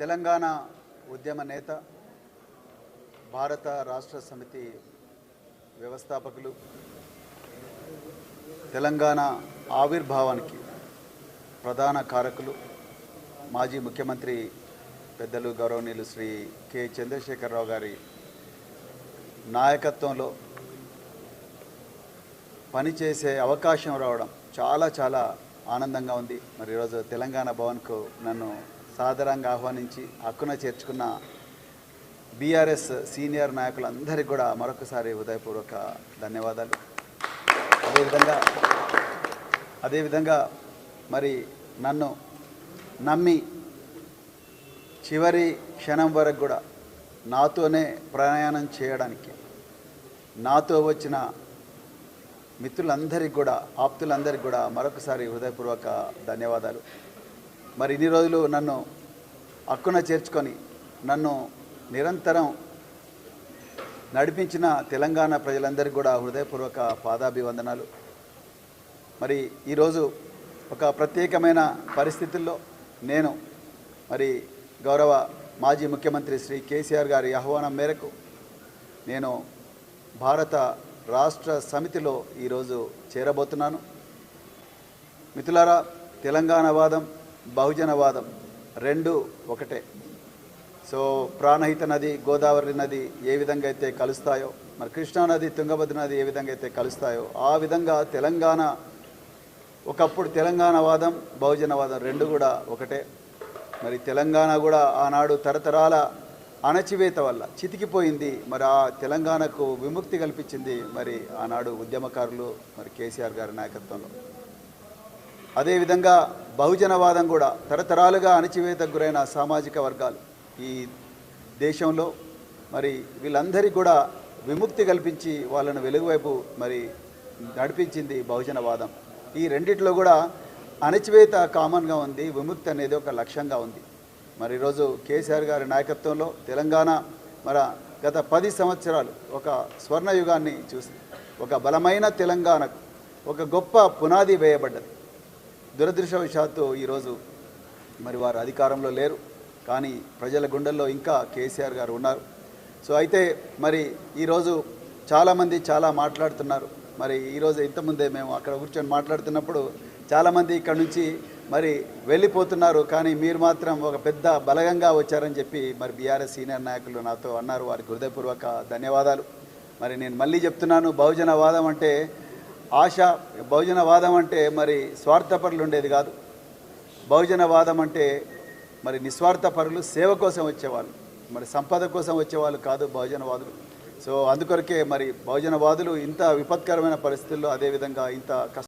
తెలంగాణ ఉద్యమ నేత భారత రాష్ట్ర సమితి వ్యవస్థాపకులు తెలంగాణ ఆవిర్భావానికి ప్రధాన కారకులు మాజీ ముఖ్యమంత్రి పెద్దలు గౌరవనీయులు శ్రీ కె చంద్రశేఖరరావు గారి నాయకత్వంలో పనిచేసే అవకాశం రావడం చాలా చాలా ఆనందంగా ఉంది. మరి ఈరోజు తెలంగాణ భవన్కు నన్ను సాదరంగా ఆహ్వానించి హక్కున చేర్చుకున్న బీఆర్ఎస్ సీనియర్ నాయకులందరికీ కూడా మరొకసారి హృదయపూర్వక ధన్యవాదాలు. అదేవిధంగా అదేవిధంగా మరి నన్ను నమ్మి చివరి క్షణం వరకు కూడా నాతోనే ప్రయాణం చేయడానికి నాతో వచ్చిన మిత్రులందరికీ కూడా ఆప్తులందరికీ కూడా మరొకసారి హృదయపూర్వక ధన్యవాదాలు. మరి ఇన్ని రోజులు నన్ను హక్కున చేర్చుకొని నన్ను నిరంతరం నడిపించిన తెలంగాణ ప్రజలందరికీ కూడా హృదయపూర్వక పాదాభివందనాలు. మరి ఈరోజు ఒక ప్రత్యేకమైన పరిస్థితుల్లో నేను మరి గౌరవ మాజీ ముఖ్యమంత్రి శ్రీ కేసీఆర్ గారి ఆహ్వానం మేరకు నేను భారత రాష్ట్ర సమితిలో ఈరోజు చేరబోతున్నాను. మిత్రులారా తెలంగాణవాదం బహుజనవాదం రెండు ఒకటే. సో ప్రాణహిత నది గోదావరి నది ఏ విధంగా అయితే కలుస్తాయో మరి కృష్ణా నది తుంగభద్ర నది ఏ విధంగా అయితే కలుస్తాయో ఆ విధంగా తెలంగాణ ఒకప్పుడు తెలంగాణవాదం బహుజనవాదం రెండు కూడా ఒకటే. మరి తెలంగాణ కూడా ఆనాడు తరతరాల అణచివేత వల్ల చితికిపోయింది. మరి ఆ తెలంగాణకు విముక్తి కల్పించింది మరి ఆనాడు ఉద్యమకారులు మరి కేసీఆర్ గారి నాయకత్వంలో. అదేవిధంగా బహుజనవాదం కూడా తరతరాలుగా అణచివేతకు గురైన సామాజిక వర్గాలు ఈ దేశంలో మరి వీళ్ళందరికీ కూడా విముక్తి కల్పించి వాళ్ళను వెలుగువైపు మరి నడిపించింది బహుజనవాదం. ఈ రెండిట్లో కూడా అణచివేత కామన్గా ఉంది విముక్తి అనేది ఒక లక్ష్యంగా ఉంది. మరి ఈరోజు కేసీఆర్ గారి నాయకత్వంలో తెలంగాణ మరి గత పది సంవత్సరాలు ఒక స్వర్ణయుగాన్ని చూసి ఒక బలమైన తెలంగాణకు ఒక గొప్ప పునాది వేయబడ్డది. దురదృష్టవశాత్తు ఈరోజు మరి వారు అధికారంలో లేరు. కానీ ప్రజల గుండెల్లో ఇంకా కేసీఆర్ గారు ఉన్నారు. సో అయితే మరి ఈరోజు చాలామంది చాలా మాట్లాడుతున్నారు. మరి ఈరోజు ఇంతకుముందే మేము అక్కడ కూర్చొని మాట్లాడుతున్నప్పుడు చాలామంది ఇక్కడ నుంచి మరి వెళ్ళిపోతున్నారు. కానీ మీరు మాత్రం ఒక పెద్ద బలగంగా వచ్చారని చెప్పి మరి బీఆర్ఎస్ సీనియర్ నాయకులు నాతో అన్నారు. వారికి హృదయపూర్వక ధన్యవాదాలు. మరి నేను మళ్ళీ చెప్తున్నాను బహుజన వాదం అంటే ఆశ బహుజనవాదం అంటే మరి స్వార్థపరులు ఉండేది కాదు. బహుజనవాదం అంటే మరి నిస్వార్థపరులు సేవ కోసం వచ్చేవాళ్ళు. మరి సంపద కోసం వచ్చేవాళ్ళు కాదు బహుజనవాదులు. సో అందుకొరకే మరి బహుజనవాదులు ఇంత విపత్కరమైన పరిస్థితుల్లో అదేవిధంగా ఇంత కష్ట